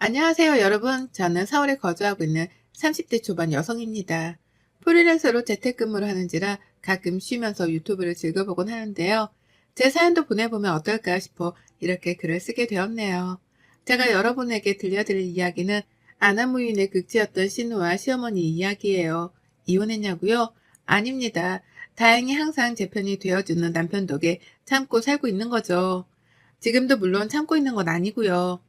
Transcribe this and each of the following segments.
안녕하세요, 여러분. 저는 서울에 거주하고 있는 30대 초반 여성입니다. 프리랜서로 재택근무를 하는지라 가끔 쉬면서 유튜브를 즐겨보곤 하는데요. 제 사연도 보내보면 어떨까 싶어 이렇게 글을 쓰게 되었네요. 제가 여러분에게 들려드릴 이야기는 아나무인의 극지였던 신우와 시어머니 이야기예요. 이혼했냐고요? 아닙니다. 다행히 항상 제 편이 되어주는 남편 덕에 참고 살고 있는 거죠. 지금도 물론 참고 있는 건 아니고요.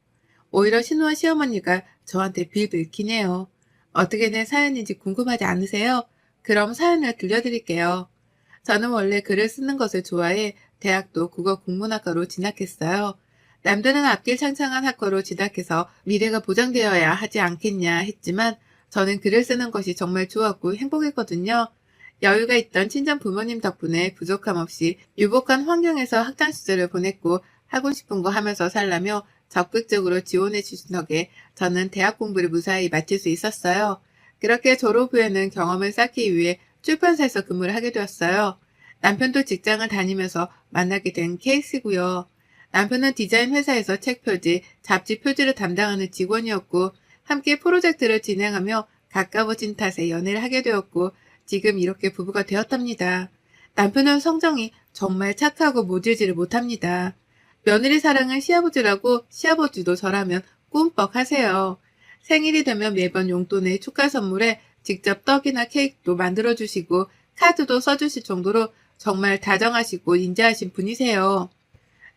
오히려 신우와 시어머니가 저한테 빌빌 키네요. 어떻게 된 사연인지 궁금하지 않으세요? 그럼 사연을 들려드릴게요. 저는 원래 글을 쓰는 것을 좋아해 대학도 국어 국문학과로 진학했어요. 남들은 앞길 창창한 학과로 진학해서 미래가 보장되어야 하지 않겠냐 했지만 저는 글을 쓰는 것이 정말 좋았고 행복했거든요. 여유가 있던 친정 부모님 덕분에 부족함 없이 유복한 환경에서 학창 시절을 보냈고 하고 싶은 거 하면서 살라며 적극적으로 지원해 주신 덕에 저는 대학 공부를 무사히 마칠 수 있었어요. 그렇게 졸업 후에는 경험을 쌓기 위해 출판사에서 근무를 하게 되었어요. 남편도 직장을 다니면서 만나게 된 케이스고요. 남편은 디자인 회사에서 책 표지, 잡지 표지를 담당하는 직원이었고 함께 프로젝트를 진행하며 가까워진 탓에 연애를 하게 되었고 지금 이렇게 부부가 되었답니다. 남편은 성정이 정말 착하고 모질지를 못합니다. 며느리 사랑은 시아버지라고 시아버지도 저라면 꿈뻑 하세요. 생일이 되면 매번 용돈에 축하 선물에 직접 떡이나 케이크도 만들어주시고 카드도 써주실 정도로 정말 다정하시고 인자하신 분이세요.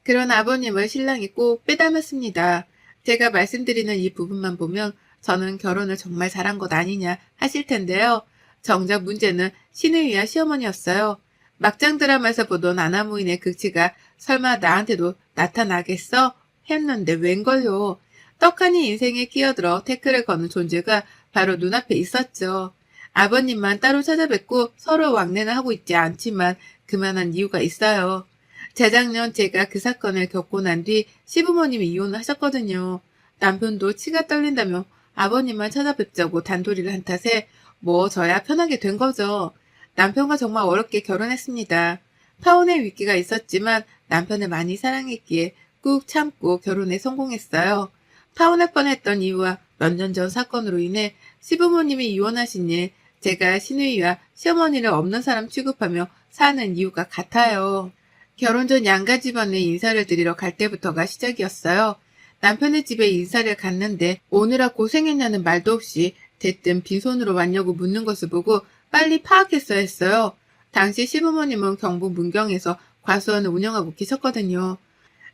그런 아버님을 신랑이 꼭 빼닮았습니다. 제가 말씀드리는 이 부분만 보면 저는 결혼을 정말 잘한 것 아니냐 하실 텐데요. 정작 문제는 신우이와 시어머니였어요. 막장 드라마에서 보던 아나무인의 극치가 설마 나한테도 나타나겠어? 했는데 웬걸요. 떡하니 인생에 끼어들어 태클을 거는 존재가 바로 눈앞에 있었죠. 아버님만 따로 찾아뵙고 서로 왕래는 하고 있지 않지만 그만한 이유가 있어요. 재작년 제가 그 사건을 겪고 난 뒤 시부모님이 이혼을 하셨거든요. 남편도 치가 떨린다며 아버님만 찾아뵙자고 단도리를 한 탓에 뭐 저야 편하게 된 거죠. 남편과 정말 어렵게 결혼했습니다. 파혼의 위기가 있었지만 남편을 많이 사랑했기에 꾹 참고 결혼에 성공했어요. 파혼할 뻔했던 이유와 몇 년 전 사건으로 인해 시부모님이 이혼하신 일, 제가 신우이와 시어머니를 없는 사람 취급하며 사는 이유가 같아요. 결혼 전 양가 집안에 인사를 드리러 갈 때부터가 시작이었어요. 남편의 집에 인사를 갔는데 오느라 고생했냐는 말도 없이 대뜸 빈손으로 왔냐고 묻는 것을 보고 빨리 파악했어야 했어요. 당시 시부모님은 경북 문경에서 과수원을 운영하고 계셨거든요.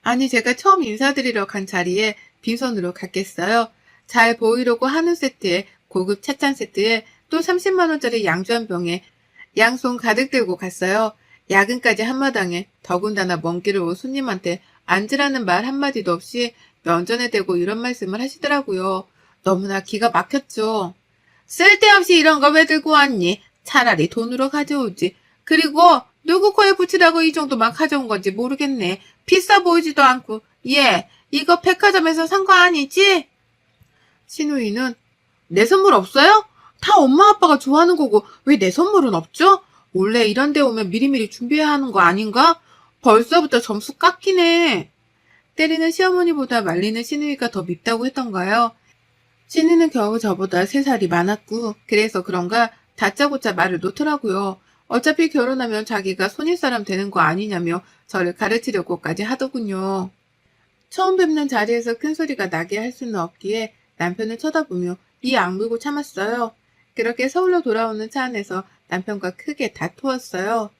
아니 제가 처음 인사드리러 간 자리에 빈손으로 갔겠어요. 잘 보이려고 한우 세트에 고급 찻잔 세트에 또 30만원짜리 양주 한 병에 양손 가득 들고 갔어요. 야근까지 한마당에 더군다나 먼 길을 온 손님한테 앉으라는 말 한마디도 없이 면전에 대고 이런 말씀을 하시더라고요. 너무나 기가 막혔죠. 쓸데없이 이런 거 왜 들고 왔니? 차라리 돈으로 가져오지. 그리고 누구 코에 붙이라고 이 정도 막 가져온 건지 모르겠네. 비싸 보이지도 않고. 얘, 이거 백화점에서 산 거 아니지? 신우이는 내 선물 없어요? 다 엄마 아빠가 좋아하는 거고 왜 내 선물은 없죠? 원래 이런 데 오면 미리미리 준비해야 하는 거 아닌가? 벌써부터 점수 깎이네. 때리는 시어머니보다 말리는 신우이가 더 밉다고 했던가요? 신우는 겨우 저보다 세살이 많았고 그래서 그런가 다짜고짜 말을 놓더라고요. 어차피 결혼하면 자기가 손윗사람 되는 거 아니냐며 저를 가르치려고까지 하더군요. 처음 뵙는 자리에서 큰 소리가 나게 할 수는 없기에 남편을 쳐다보며 이 악물고 참았어요. 그렇게 서울로 돌아오는 차 안에서 남편과 크게 다투었어요.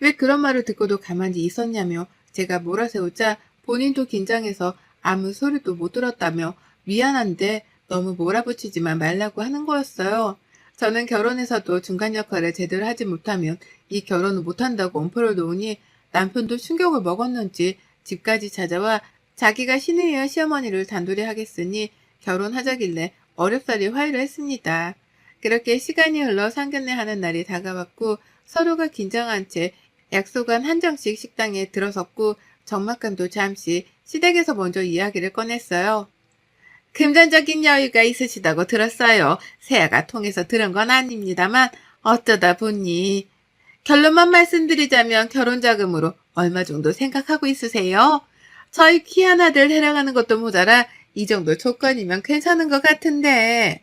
왜 그런 말을 듣고도 가만히 있었냐며 제가 몰아세우자 본인도 긴장해서 아무 소리도 못 들었다며 미안한데 너무 몰아붙이지만 말라고 하는 거였어요. 저는 결혼해서도 중간 역할을 제대로 하지 못하면 이 결혼을 못한다고 엄포를 놓으니 남편도 충격을 먹었는지 집까지 찾아와 자기가 신우이와 시어머니를 단둘이 하겠으니 결혼하자길래 어렵사리 화해를 했습니다. 그렇게 시간이 흘러 상견례 하는 날이 다가왔고 서로가 긴장한 채 약속한 한정식 식당에 들어섰고 정막감도 잠시 시댁에서 먼저 이야기를 꺼냈어요. 금전적인 여유가 있으시다고 들었어요. 세아가 통해서 들은 건 아닙니다만 어쩌다 보니 결론만 말씀드리자면 결혼 자금으로 얼마 정도 생각하고 있으세요? 저희 귀한 아들 해랑하는 것도 모자라 이 정도 조건이면 괜찮은 것 같은데.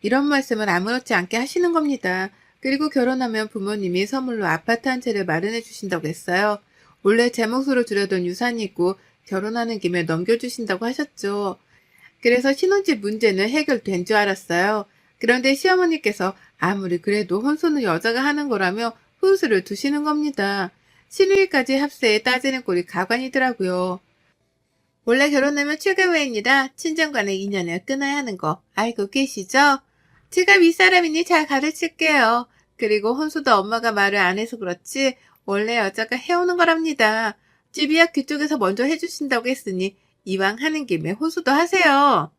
이런 말씀을 아무렇지 않게 하시는 겁니다. 그리고 결혼하면 부모님이 선물로 아파트 한 채를 마련해 주신다고 했어요. 원래 제 몫으로 주려던 유산이 있고 결혼하는 김에 넘겨주신다고 하셨죠. 그래서 신혼집 문제는 해결된 줄 알았어요. 그런데 시어머니께서 아무리 그래도 혼수는 여자가 하는 거라며 훈수를 두시는 겁니다. 신우이까지 합세에 따지는 꼴이 가관이더라고요. 원래 결혼하면 출가후입니다. 친정간의 인연을 끊어야 하는 거 알고 계시죠? 제가 윗사람이니 잘 가르칠게요. 그리고 혼수도 엄마가 말을 안 해서 그렇지 원래 여자가 해오는 거랍니다. 집이야 그쪽에서 먼저 해주신다고 했으니 이왕 하는 김에 혼수도 하세요.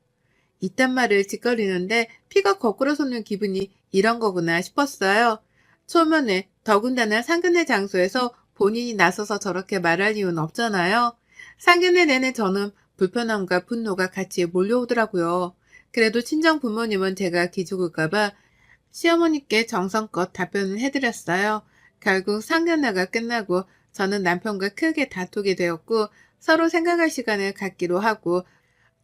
이딴 말을 짓거리는데 피가 거꾸로 솟는 기분이 이런 거구나 싶었어요. 초면에 더군다나 상견례 장소에서 본인이 나서서 저렇게 말할 이유는 없잖아요. 상견례 내내 저는 불편함과 분노가 같이 몰려오더라고요. 그래도 친정 부모님은 제가 기죽을까봐 시어머니께 정성껏 답변을 해드렸어요. 결국 상견례가 끝나고 저는 남편과 크게 다투게 되었고 서로 생각할 시간을 갖기로 하고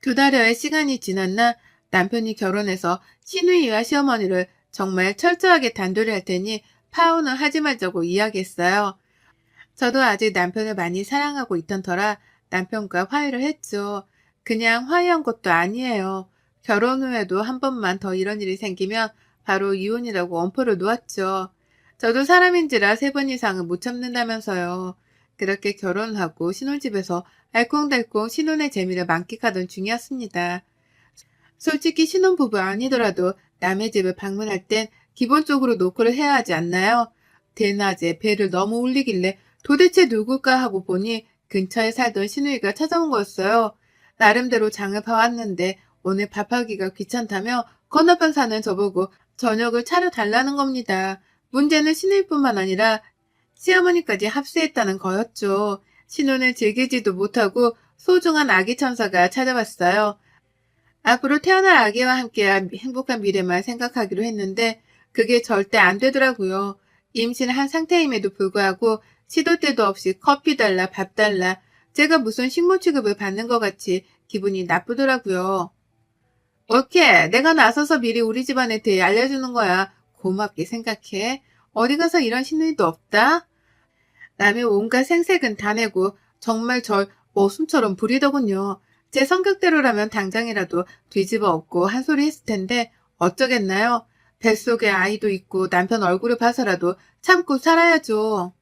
두 달여의 시간이 지났나 남편이 결혼해서 시누이와 시어머니를 정말 철저하게 단돌이 할 테니 파혼을 하지 말자고 이야기했어요. 저도 아직 남편을 많이 사랑하고 있던 터라 남편과 화해를 했죠. 그냥 화해한 것도 아니에요. 결혼 후에도 한 번만 더 이런 일이 생기면 바로 이혼이라고 엄포를 놓았죠. 저도 사람인지라 세 번 이상은 못 참는다면서요. 그렇게 결혼하고 신혼집에서 알콩달콩 신혼의 재미를 만끽하던 중이었습니다. 솔직히 신혼부부 아니더라도 남의 집을 방문할 땐 기본적으로 노크를 해야 하지 않나요? 대낮에 배를 너무 울리길래 도대체 누굴까 하고 보니 근처에 살던 신우이가 찾아온 거였어요. 나름대로 장을 봐왔는데 오늘 밥하기가 귀찮다며 건너편 사는 저보고 저녁을 차려 달라는 겁니다. 문제는 신우이뿐만 아니라 시어머니까지 합세했다는 거였죠. 신혼을 즐기지도 못하고 소중한 아기 천사가 찾아왔어요. 앞으로 태어날 아기와 함께한 행복한 미래만 생각하기로 했는데 그게 절대 안 되더라고요. 임신한 상태임에도 불구하고 시도 때도 없이 커피 달라 밥 달라 제가 무슨 식모 취급을 받는 것 같이 기분이 나쁘더라고요. 오케이 내가 나서서 미리 우리 집안에 대해 알려주는 거야. 고맙게 생각해. 어디 가서 이런 신우이도 없다? 남의 온갖 생색은 다 내고 정말 절 모순처럼 부리더군요. 제 성격대로라면 당장이라도 뒤집어 엎고 한 소리 했을 텐데 어쩌겠나요? 뱃속에 아이도 있고 남편 얼굴을 봐서라도 참고 살아야죠.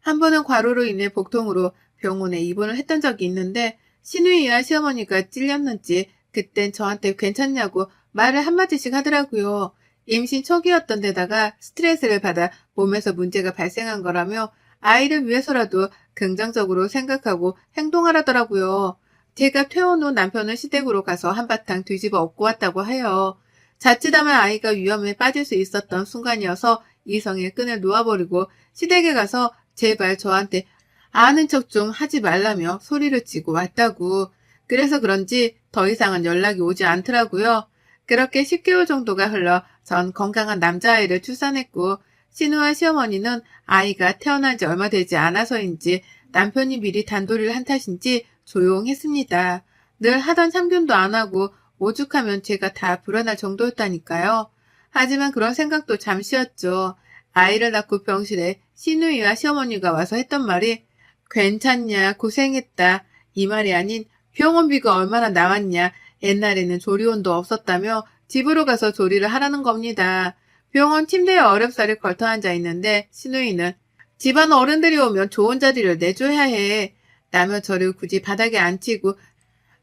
한 번은 과로로 인해 복통으로 병원에 입원을 했던 적이 있는데 신우이와 시어머니가 찔렸는지 그땐 저한테 괜찮냐고 말을 한마디씩 하더라고요. 임신 초기였던 데다가 스트레스를 받아 몸에서 문제가 발생한 거라며 아이를 위해서라도 긍정적으로 생각하고 행동하라더라고요. 제가 퇴원 후 남편은 시댁으로 가서 한바탕 뒤집어 엎고 왔다고 해요. 자칫하면 아이가 위험에 빠질 수 있었던 순간이어서 이성의 끈을 놓아버리고 시댁에 가서 제발 저한테 아는 척 좀 하지 말라며 소리를 치고 왔다고. 그래서 그런지 더 이상은 연락이 오지 않더라고요. 그렇게 10개월 정도가 흘러 전 건강한 남자아이를 출산했고 신우와 시어머니는 아이가 태어난 지 얼마 되지 않아서인지 남편이 미리 단도리를 한 탓인지 조용했습니다. 늘 하던 참견도 안 하고 오죽하면 제가 다 불안할 정도였다니까요. 하지만 그런 생각도 잠시였죠. 아이를 낳고 병실에 시누이와 시어머니가 와서 했던 말이 괜찮냐 고생했다 이 말이 아닌 병원비가 얼마나 나왔냐 옛날에는 조리원도 없었다며 집으로 가서 조리를 하라는 겁니다. 병원 침대에 어렵사리 걸터 앉아 있는데 신우이는 집안 어른들이 오면 좋은 자리를 내줘야 해. 라며 저를 굳이 바닥에 앉히고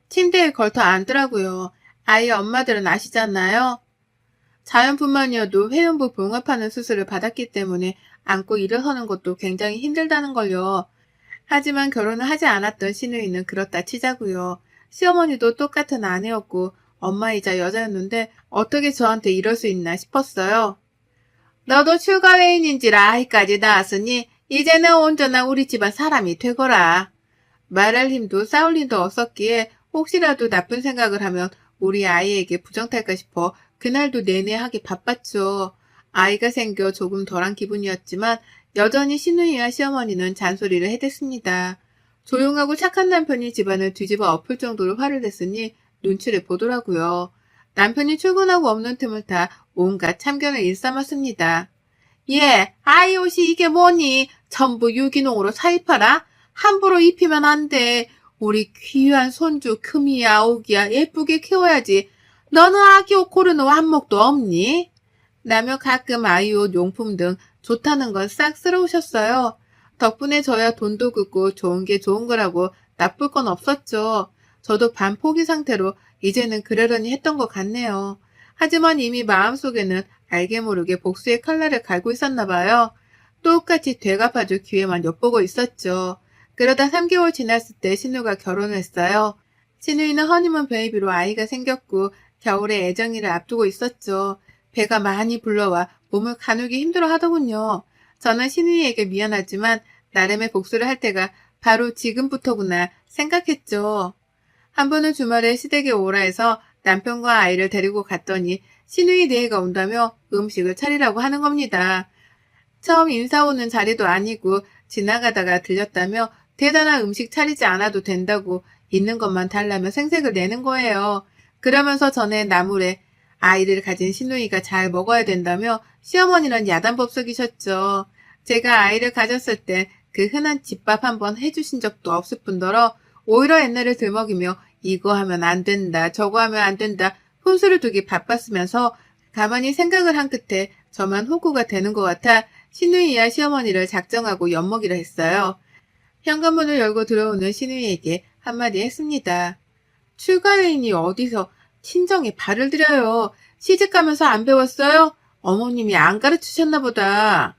침대에 걸터 앉더라고요. 아이 엄마들은 아시잖아요. 자연뿐만이어도 회음부 봉합하는 수술을 받았기 때문에 안고 일어서는 것도 굉장히 힘들다는 걸요. 하지만 결혼을 하지 않았던 신우이는 그렇다 치자고요. 시어머니도 똑같은 아내였고 엄마이자 여자였는데 어떻게 저한테 이럴 수 있나 싶었어요. 너도 출가회인인지라 아이까지 낳았으니 이제는 온전한 우리 집안 사람이 되거라. 말할 힘도 싸울 힘도 없었기에 혹시라도 나쁜 생각을 하면 우리 아이에게 부정탈까 싶어 그날도 내내 하기 바빴죠. 아이가 생겨 조금 덜한 기분이었지만 여전히 신우이와 시어머니는 잔소리를 해댔습니다. 조용하고 착한 남편이 집안을 뒤집어 엎을 정도로 화를 냈으니 눈치를 보더라고요. 남편이 출근하고 없는 틈을 타 온갖 참견을 일삼았습니다. 예, 아이 옷이 이게 뭐니? 전부 유기농으로 사입하라? 함부로 입히면 안 돼. 우리 귀한 손주 금이야 오기야 예쁘게 키워야지. 너는 아기 옷 고르는 완목도 없니? 라며 가끔 아이 옷 용품 등 좋다는 건 싹 쓸어오셨어요. 덕분에 저야 돈도 긋고 좋은 게 좋은 거라고 나쁠 건 없었죠. 저도 반 포기 상태로 이제는 그러려니 했던 것 같네요. 하지만 이미 마음속에는 알게 모르게 복수의 칼날을 갈고 있었나 봐요. 똑같이 되갚아줄 기회만 엿보고 있었죠. 그러다 3개월 지났을 때 신우가 결혼을 했어요. 신우이는 허니문 베이비로 아이가 생겼고 겨울에 애정이를 앞두고 있었죠. 배가 많이 불러와 몸을 가누기 힘들어 하더군요. 저는 신우이에게 미안하지만 나름의 복수를 할 때가 바로 지금부터구나 생각했죠. 한 번은 주말에 시댁에 오라 해서 남편과 아이를 데리고 갔더니 신우이 네가 온다며 음식을 차리라고 하는 겁니다. 처음 인사 오는 자리도 아니고 지나가다가 들렸다며 대단한 음식 차리지 않아도 된다고 있는 것만 달라며 생색을 내는 거예요. 그러면서 전에 나물에 아이를 가진 신우이가 잘 먹어야 된다며 시어머니는 야단법석이셨죠. 제가 아이를 가졌을 때 그 흔한 집밥 한번 해주신 적도 없을 뿐더러 오히려 옛날을 들먹이며 이거 하면 안 된다, 저거 하면 안 된다, 혼수를 두기 바빴으면서 가만히 생각을 한 끝에 저만 호구가 되는 것 같아 신우이와 시어머니를 작정하고 엿먹이려 했어요. 현관문을 열고 들어오는 신우이에게 한마디 했습니다. 출가회인이 어디서 친정에 발을 들여요. 시집가면서 안 배웠어요? 어머님이 안 가르치셨나 보다.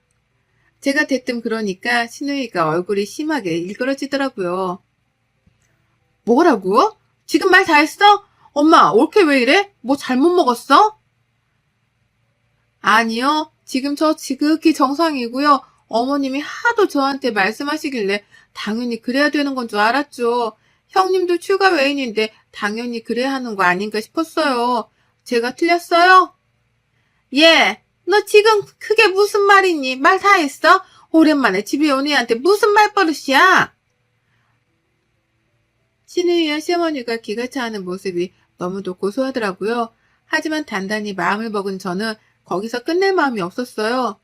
제가 대뜸 그러니까 신우이가 얼굴이 심하게 일그러지더라고요. 뭐라고? 지금 말 다 했어? 엄마, 올케 왜 이래? 뭐 잘못 먹었어? 아니요. 지금 저 지극히 정상이고요. 어머님이 하도 저한테 말씀하시길래 당연히 그래야 되는 건 줄 알았죠. 형님도 추가 외인인데 당연히 그래야 하는 거 아닌가 싶었어요. 제가 틀렸어요? 예. 너 지금 그게 무슨 말이니? 말 다 했어? 오랜만에 집에 온 애한테 무슨 말버릇이야? 신우이와 시어머니가 기가 차하는 모습이 너무도 고소하더라고요. 하지만 단단히 마음을 먹은 저는 거기서 끝낼 마음이 없었어요.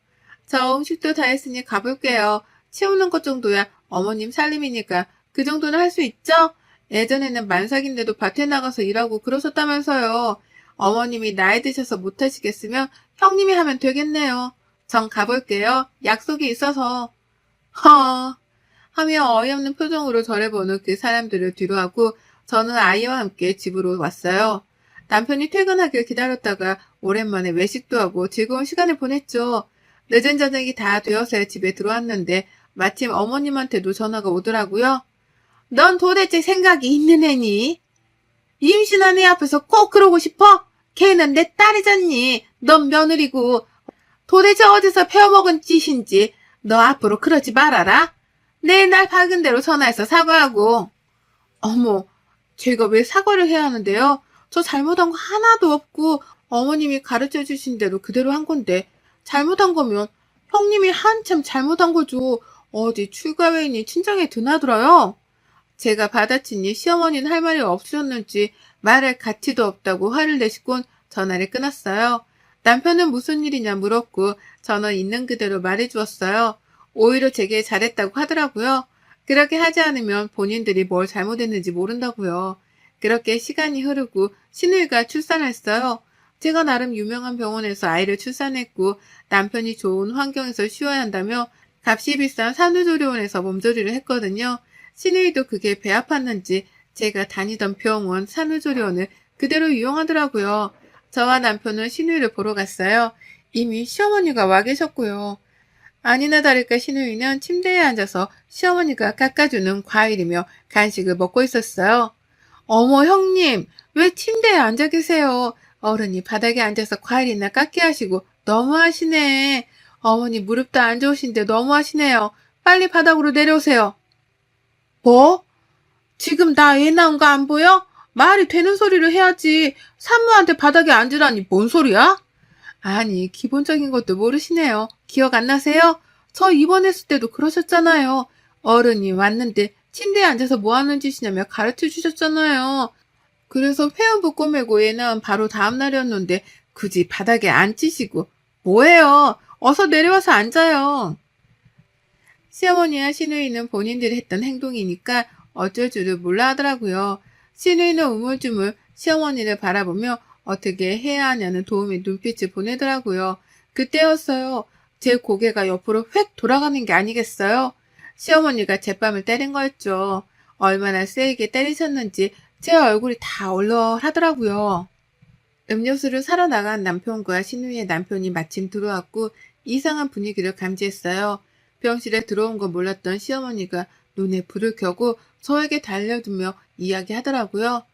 저 음식도 다 했으니 가볼게요. 치우는 것 정도야 어머님 살림이니까 그 정도는 할 수 있죠? 예전에는 만삭인데도 밭에 나가서 일하고 그러셨다면서요. 어머님이 나이 드셔서 못하시겠으면 형님이 하면 되겠네요. 전 가볼게요. 약속이 있어서. 허. 하며 어이없는 표정으로 저를 보는 그 사람들을 뒤로하고 저는 아이와 함께 집으로 왔어요. 남편이 퇴근하길 기다렸다가 오랜만에 외식도 하고 즐거운 시간을 보냈죠. 늦은 저녁이 다 되어서야 집에 들어왔는데 마침 어머님한테도 전화가 오더라고요. 넌 도대체 생각이 있는 애니? 임신한 애 앞에서 꼭 그러고 싶어? 걔는 내 딸이잖니. 넌 며느리고. 도대체 어디서 배워먹은 짓인지 너 앞으로 그러지 말아라. 내일 날 밝은 대로 전화해서 사과하고. 어머, 제가 왜 사과를 해야 하는데요? 저 잘못한 거 하나도 없고 어머님이 가르쳐 주신 대로 그대로 한 건데 잘못한 거면 형님이 한참 잘못한 거죠. 어디 출가회인이 친정에 드나들어요? 제가 받아치니 시어머니는 할 말이 없으셨는지 말할 가치도 없다고 화를 내시곤 전화를 끊었어요. 남편은 무슨 일이냐 물었고 저는 있는 그대로 말해주었어요. 오히려 제게 잘했다고 하더라고요. 그렇게 하지 않으면 본인들이 뭘 잘못했는지 모른다고요. 그렇게 시간이 흐르고 신우이가 출산했어요. 제가 나름 유명한 병원에서 아이를 출산했고 남편이 좋은 환경에서 쉬어야 한다며 값이 비싼 산후조리원에서 몸조리를 했거든요. 신우이도 그게 배 아팠는지 제가 다니던 병원 산후조리원을 그대로 이용하더라고요. 저와 남편은 신우이를 보러 갔어요. 이미 시어머니가 와 계셨고요. 아니나 다를까 신우이는 침대에 앉아서 시어머니가 깎아주는 과일이며 간식을 먹고 있었어요. 어머 형님 왜 침대에 앉아 계세요? 어른이 바닥에 앉아서 과일이나 깎게 하시고 너무하시네. 어머니 무릎도 안 좋으신데 너무하시네요. 빨리 바닥으로 내려오세요. 뭐? 지금 나 애 낳은 거 안 보여? 말이 되는 소리를 해야지. 산모한테 바닥에 앉으라니 뭔 소리야? 아니, 기본적인 것도 모르시네요. 기억 안 나세요? 저 입원했을 때도 그러셨잖아요. 어른이 왔는데 침대에 앉아서 뭐 하는 짓이냐며 가르쳐 주셨잖아요. 그래서 회원부 꼬매고 얘는 바로 다음 날이었는데 굳이 바닥에 앉히시고 뭐예요? 어서 내려와서 앉아요. 시어머니와 시누이는 본인들이 했던 행동이니까 어쩔 줄을 몰라 하더라고요. 시누이는 우물쭈물 시어머니를 바라보며 어떻게 해야 하냐는 도움의 눈빛을 보내더라고요. 그때였어요. 제 고개가 옆으로 획 돌아가는 게 아니겠어요? 시어머니가 제 뺨을 때린 거였죠. 얼마나 세게 때리셨는지 제 얼굴이 다 얼얼하더라고요. 음료수를 사러 나간 남편과 신우이의 남편이 마침 들어왔고 이상한 분위기를 감지했어요. 병실에 들어온 거 몰랐던 시어머니가 눈에 불을 켜고 저에게 달려들며 이야기하더라고요.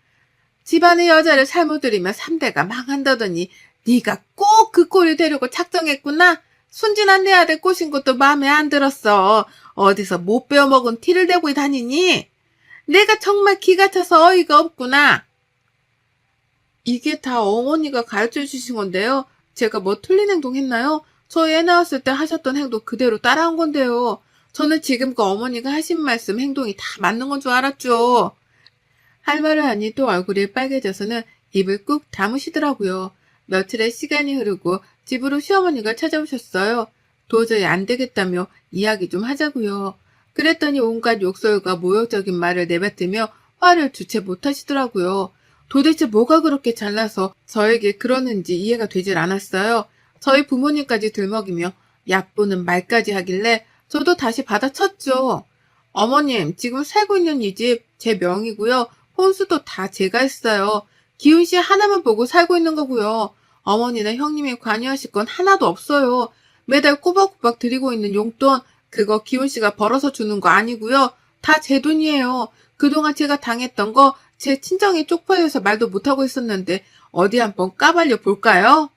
집안의 여자를 잘못 들이면 3대가 망한다더니 네가 꼭 그 꼴을 되려고 작정했구나. 순진한 내 아들 꼬신 것도 마음에 안 들었어. 어디서 못 배워먹은 티를 대고 다니니? 내가 정말 기가 차서 어이가 없구나. 이게 다 어머니가 가르쳐 주신 건데요. 제가 뭐 틀린 행동 했나요? 저 애 낳았을 때 하셨던 행동 그대로 따라한 건데요. 저는 지금껏 어머니가 하신 말씀, 행동이 다 맞는 건 줄 알았죠. 할 말을 하니 또 얼굴이 빨개져서는 입을 꾹 다무시더라고요. 며칠의 시간이 흐르고 집으로 시어머니가 찾아오셨어요. 도저히 안 되겠다며 이야기 좀 하자고요. 그랬더니 온갖 욕설과 모욕적인 말을 내뱉으며 화를 주체 못하시더라고요. 도대체 뭐가 그렇게 잘나서 저에게 그러는지 이해가 되질 않았어요. 저희 부모님까지 들먹이며 얕보는 말까지 하길래 저도 다시 받아쳤죠. 어머님, 지금 살고 있는 이 집 제 명이고요. 혼수도 다 제가 했어요. 기훈 씨 하나만 보고 살고 있는 거고요. 어머니나 형님이 관여하실 건 하나도 없어요. 매달 꼬박꼬박 드리고 있는 용돈 그거 기훈 씨가 벌어서 주는 거 아니고요. 다 제 돈이에요. 그동안 제가 당했던 거 제 친정이 쪽팔려서 말도 못하고 있었는데 어디 한번 까발려 볼까요?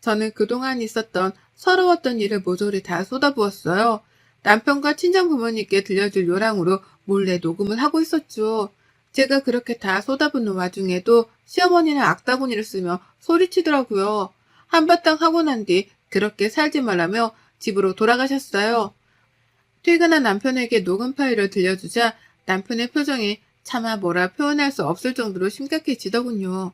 저는 그동안 있었던 서러웠던 일을 모조리 다 쏟아부었어요. 남편과 친정 부모님께 들려줄 요랑으로 몰래 녹음을 하고 있었죠. 제가 그렇게 다 쏟아붓는 와중에도 시어머니는 악다구니를 쓰며 소리치더라고요. 한바탕 하고 난 뒤 그렇게 살지 말라며 집으로 돌아가셨어요. 퇴근한 남편에게 녹음 파일을 들려주자 남편의 표정이 차마 뭐라 표현할 수 없을 정도로 심각해지더군요.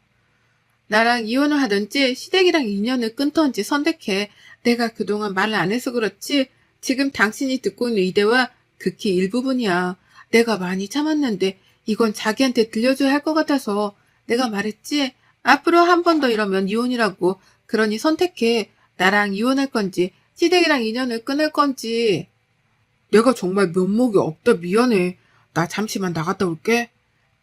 나랑 이혼을 하든지 시댁이랑 인연을 끊던지 선택해. 내가 그동안 말을 안 해서 그렇지 지금 당신이 듣고 있는 이대와 극히 일부분이야. 내가 많이 참았는데 이건 자기한테 들려줘야 할 것 같아서 내가 말했지. 앞으로 한 번 더 이러면 이혼이라고. 그러니 선택해. 나랑 이혼할 건지 시댁이랑 인연을 끊을 건지. 내가 정말 면목이 없다 미안해. 나 잠시만 나갔다 올게.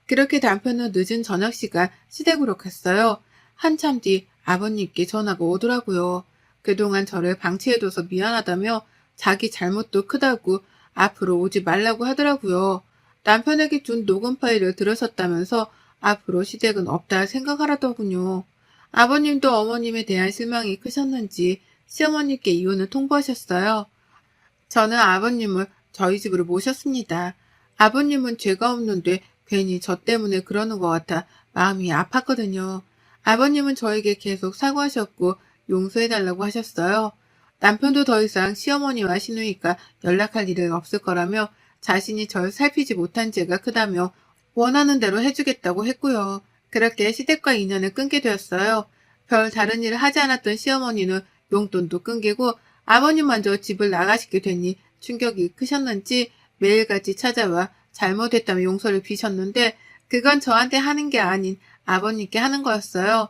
그렇게 남편은 늦은 저녁 시간 시댁으로 갔어요. 한참 뒤 아버님께 전화가 오더라고요. 그동안 저를 방치해둬서 미안하다며 자기 잘못도 크다고 앞으로 오지 말라고 하더라고요. 남편에게 준 녹음 파일을 들으셨다면서 앞으로 시댁은 없다 생각하라더군요. 아버님도 어머님에 대한 실망이 크셨는지 시어머니께 이혼을 통보하셨어요. 저는 아버님을 저희 집으로 모셨습니다. 아버님은 죄가 없는데 괜히 저 때문에 그러는 것 같아 마음이 아팠거든요. 아버님은 저에게 계속 사과하셨고 용서해달라고 하셨어요. 남편도 더 이상 시어머니와 시누이가 연락할 일은 없을 거라며 자신이 절 살피지 못한 죄가 크다며 원하는 대로 해주겠다고 했고요. 그렇게 시댁과 인연을 끊게 되었어요. 별 다른 일을 하지 않았던 시어머니는 용돈도 끊기고 아버님마저 집을 나가시게 되니 충격이 크셨는지 매일같이 찾아와 잘못했다며 용서를 비셨는데 그건 저한테 하는 게 아닌 아버님께 하는 거였어요.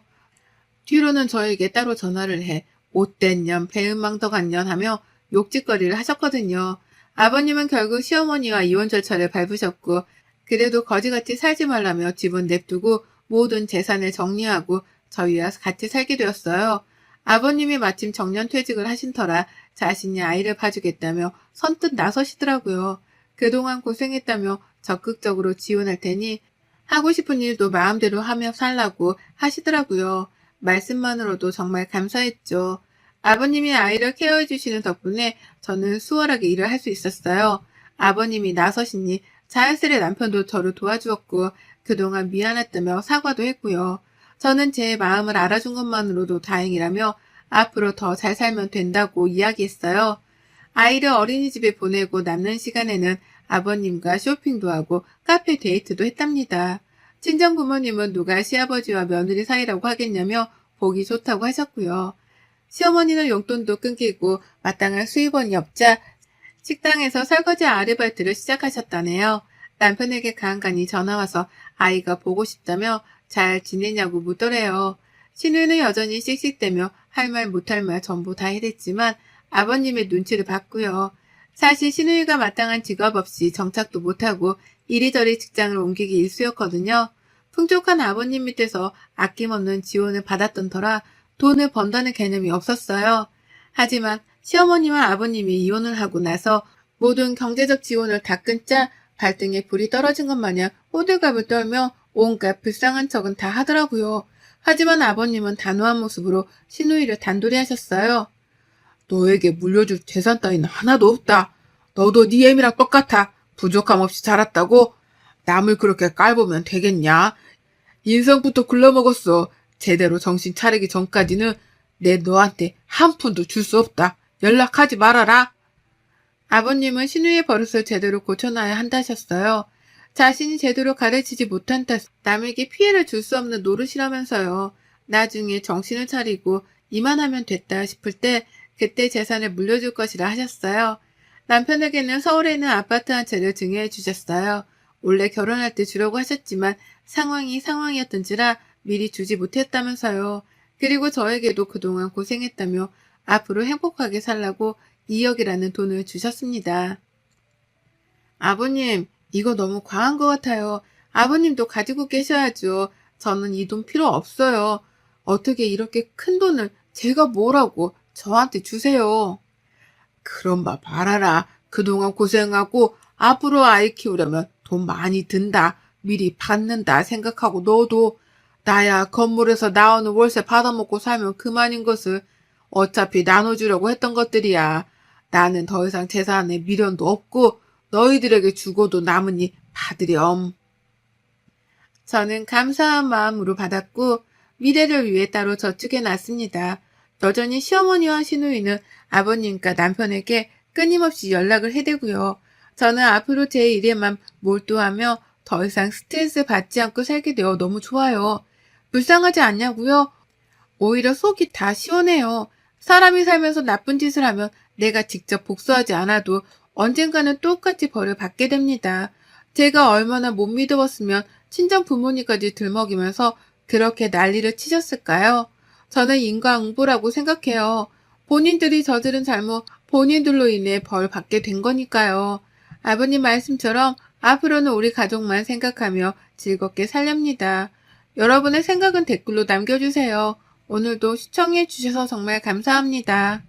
뒤로는 저에게 따로 전화를 해 못된 년, 배은망덕한 년 하며 욕짓거리를 하셨거든요. 아버님은 결국 시어머니와 이혼 절차를 밟으셨고 그래도 거지같이 살지 말라며 집은 냅두고 모든 재산을 정리하고 저희와 같이 살게 되었어요. 아버님이 마침 정년 퇴직을 하신 터라 자신이 아이를 봐주겠다며 선뜻 나서시더라고요. 그동안 고생했다며 적극적으로 지원할 테니 하고 싶은 일도 마음대로 하며 살라고 하시더라고요. 말씀만으로도 정말 감사했죠. 아버님이 아이를 케어해 주시는 덕분에 저는 수월하게 일을 할 수 있었어요. 아버님이 나서시니 자연스레 남편도 저를 도와주었고 그동안 미안했다며 사과도 했고요. 저는 제 마음을 알아준 것만으로도 다행이라며 앞으로 더 잘 살면 된다고 이야기했어요. 아이를 어린이집에 보내고 남는 시간에는 아버님과 쇼핑도 하고 카페 데이트도 했답니다. 친정 부모님은 누가 시아버지와 며느리 사이라고 하겠냐며 보기 좋다고 하셨고요. 시어머니는 용돈도 끊기고 마땅한 수입원이 없자 식당에서 설거지 아르바이트를 시작하셨다네요. 남편에게 간간히 전화와서 아이가 보고 싶다며 잘 지내냐고 묻더래요. 신우는 여전히 씩씩대며 할 말 못할 말 전부 다 해댔지만 아버님의 눈치를 봤고요. 사실 신우이가 마땅한 직업 없이 정착도 못하고 이리저리 직장을 옮기기 일쑤였거든요. 풍족한 아버님 밑에서 아낌없는 지원을 받았던 터라 돈을 번다는 개념이 없었어요. 하지만 시어머니와 아버님이 이혼을 하고 나서 모든 경제적 지원을 다 끊자 발등에 불이 떨어진 것 마냥 호들갑을 떨며 온갖 불쌍한 척은 다 하더라고요. 하지만 아버님은 단호한 모습으로 신우이를 단돌이 하셨어요. 너에게 물려줄 재산 따위는 하나도 없다. 너도 네 애미랑 똑같아. 부족함 없이 자랐다고? 남을 그렇게 깔보면 되겠냐? 인성부터 굴러먹었어. 제대로 정신 차리기 전까지는 내 너한테 한 푼도 줄 수 없다. 연락하지 말아라. 아버님은 신우의 버릇을 제대로 고쳐놔야 한다셨어요. 자신이 제대로 가르치지 못한 탓 남에게 피해를 줄 수 없는 노릇이라면서요. 나중에 정신을 차리고 이만하면 됐다 싶을 때 그때 재산을 물려줄 것이라 하셨어요. 남편에게는 서울에 있는 아파트 한 채를 증여해 주셨어요. 원래 결혼할 때 주려고 하셨지만 상황이 상황이었던지라 미리 주지 못했다면서요. 그리고 저에게도 그동안 고생했다며 앞으로 행복하게 살라고 2억이라는 돈을 주셨습니다. 아버님, 이거 너무 과한 것 같아요. 아버님도 가지고 계셔야죠. 저는 이 돈 필요 없어요. 어떻게 이렇게 큰 돈을 제가 뭐라고 저한테 주세요. 그럼 봐 봐라라. 그동안 고생하고 앞으로 아이 키우려면 돈 많이 든다. 미리 받는다 생각하고 너도 나야 건물에서 나오는 월세 받아먹고 살면 그만인 것을 어차피 나눠주려고 했던 것들이야. 나는 더 이상 재산에 미련도 없고 너희들에게 주고도 남으니 받으렴. 저는 감사한 마음으로 받았고 미래를 위해 따로 저축해 놨습니다. 여전히 시어머니와 시누이는 아버님과 남편에게 끊임없이 연락을 해대고요. 저는 앞으로 제 일에만 몰두하며 더 이상 스트레스 받지 않고 살게 되어 너무 좋아요. 불쌍하지 않냐고요? 오히려 속이 다 시원해요. 사람이 살면서 나쁜 짓을 하면 내가 직접 복수하지 않아도 언젠가는 똑같이 벌을 받게 됩니다. 제가 얼마나 못 믿어봤으면 친정 부모님까지 들먹이면서 그렇게 난리를 치셨을까요? 저는 인과응보라고 생각해요. 본인들이 저지른 잘못 본인들로 인해 벌 받게 된 거니까요. 아버님 말씀처럼 앞으로는 우리 가족만 생각하며 즐겁게 살렵니다. 여러분의 생각은 댓글로 남겨주세요. 오늘도 시청해주셔서 정말 감사합니다.